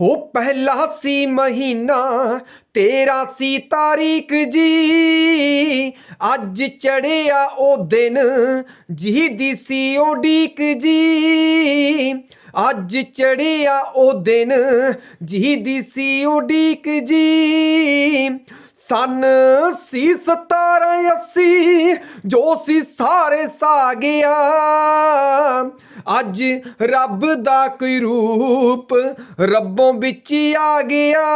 ਹੋ ਪਹਿਲਾ ਸੀ ਮਹੀਨਾ, ਤੇਰਾ ਸੀ ਤਾਰੀਖ ਜੀ। ਅੱਜ ਚੜਿਆ ਉਹ ਦਿਨ, ਜਿਹਦੀ ਸੀ ਉਡੀਕ ਜੀ। ਅੱਜ ਚੜਿਆ ਉਹ ਦਿਨ, ਜਿਹਦੀ ਸੀ ਉਡੀਕ ਜੀ। ਸਨ ਸੀ 1780 ਜੋ ਸੀ ਸਾਰੇ ਸਾ ਗਿਆ ਅੱਜ ਰੱਬ ਦਾ ਕੋਈ ਰੂਪ ਰੱਬੋਂ ਵਿੱਚ ਹੀ ਆ ਗਿਆ।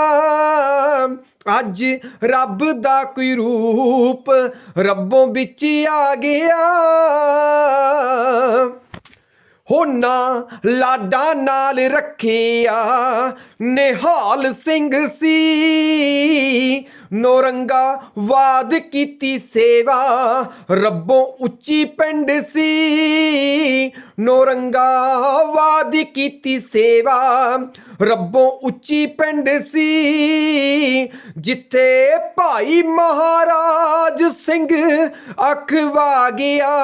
ਅੱਜ ਰੱਬ ਦਾ ਕੋਈ ਰੂਪ ਰੱਬੋਂ ਵਿੱਚ ਹੀ ਆ ਗਿਆ। ਹੋਨਾ ਲਾਡਾ ਨਾਲ ਰੱਖਿਆ, ਨਿਹਾਲ ਸਿੰਘ ਸੀ। ਨੋਰੰਗਾ ਵਾਦ ਕੀਤੀ ਸੇਵਾ, ਰੱਬੋਂ ਉੱਚੀ ਪਿੰਡ ਸੀ। ਨੋਰੰਗਾ ਵਾਦ ਕੀਤੀ ਸੇਵਾ, ਰੱਬੋਂ ਉੱਚੀ ਪਿੰਡ ਸੀ। ਜਿੱਥੇ ਭਾਈ ਮਹਾਰਾਜ ਸਿੰਘ ਅਖਵਾ ਗਿਆ,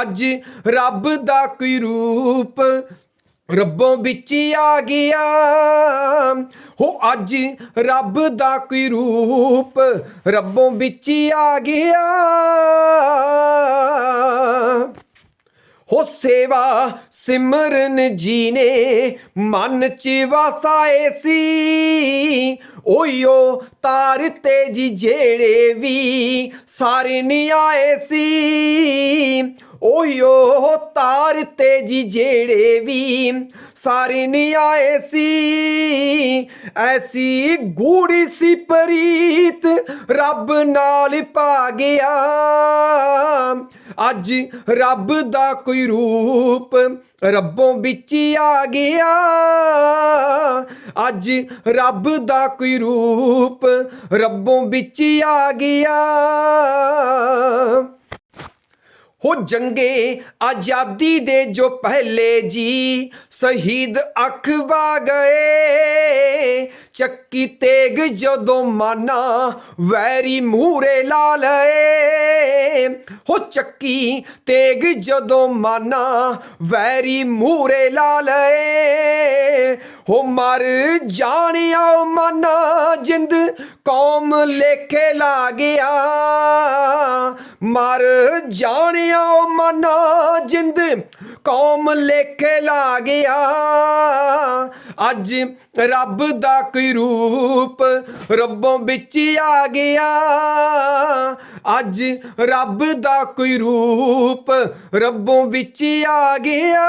ਅੱਜ ਰੱਬ ਦਾ ਕੋਈ ਰੂਪ ਰੱਬੋਂ ਵਿੱਚ ਆ ਗਿਆ। ਹੋ ਅੱਜ ਰੱਬ ਦਾ ਕੋਈ ਰੂਪ ਰੱਬੋਂ ਵਿੱਚ ਆ ਗਿਆ। ਹੋ ਸੇਵਾ ਸਿਮਰਨ ਜੀ ਨੇ ਮਨ ਚ ਵਸਾਏ ਸੀ। ਓਯੋ ਤਾਰ ਤੇ ਜੀ ਜਿਹੜੇ ਵੀ ਸਾਰੇ ਨਹੀਂ ਆਏ ਸੀ। ਓਯੋ ਤਾਰ ਤੇ ਜੀ ਜਿਹੜੇ ਵੀ ਸਾਰੇ ਨਹੀਂ ਆਏ ਸੀ। ਐਸੀ ਗੂੜੀ ਸੀ ਪ੍ਰੀਤ, ਰੱਬ ਨਾਲ ਪਾ ਗਿਆ। ਅੱਜ ਰੱਬ ਦਾ ਕੋਈ ਰੂਪ ਰੱਬੋਂ ਵਿੱਚ ਆ ਗਿਆ। ਅੱਜ ਰੱਬ ਦਾ ਕੋਈ ਰੂਪ ਰੱਬੋਂ ਵਿੱਚ ਆ ਗਿਆ। ਹੋ ਜੰਗੇ ਆਜ਼ਾਦੀ ਦੇ ਜੋ ਪਹਿਲੇ ਜੀ, ਸ਼ਹੀਦ ਅਖਵਾ ਗਏ। ਚੱਕੀ ਤੇਗ ਜਦੋਂ ਮਾਨਾ, ਵੈਰੀ ਮੂਰੇ ਲਾ ਲਏ। ਹੋ ਚੱਕੀ ਤੇਗ ਜਦੋਂ ਮਾਨਾ, ਵੈਰੀ ਮੂਰੇ ਲਾ ਲਏ। ਹੋ ਮਰ ਜਾਣਿਆ ਮਾਨਾ, ਜਿੰਦ ਕੌਮ ਲੇਖੇ ਲਾ ਗਿਆ। ਮਰ ਜਾਣਿਆ ਮਾਨਾ, ਜਿੰਦ ਕੌਮ ਲੇਖੇ ਲਾ ਗਿਆ। ਅੱਜ ਰੱਬ ਦਾ ਕੋਈ ਰੂਪ ਰੱਬੋਂ ਵਿੱਚ ਹੀ ਆ ਗਿਆ। ਅੱਜ ਰੱਬ ਦਾ ਕੋਈ ਰੂਪ ਰੱਬੋਂ ਵਿੱਚ ਆ ਗਿਆ।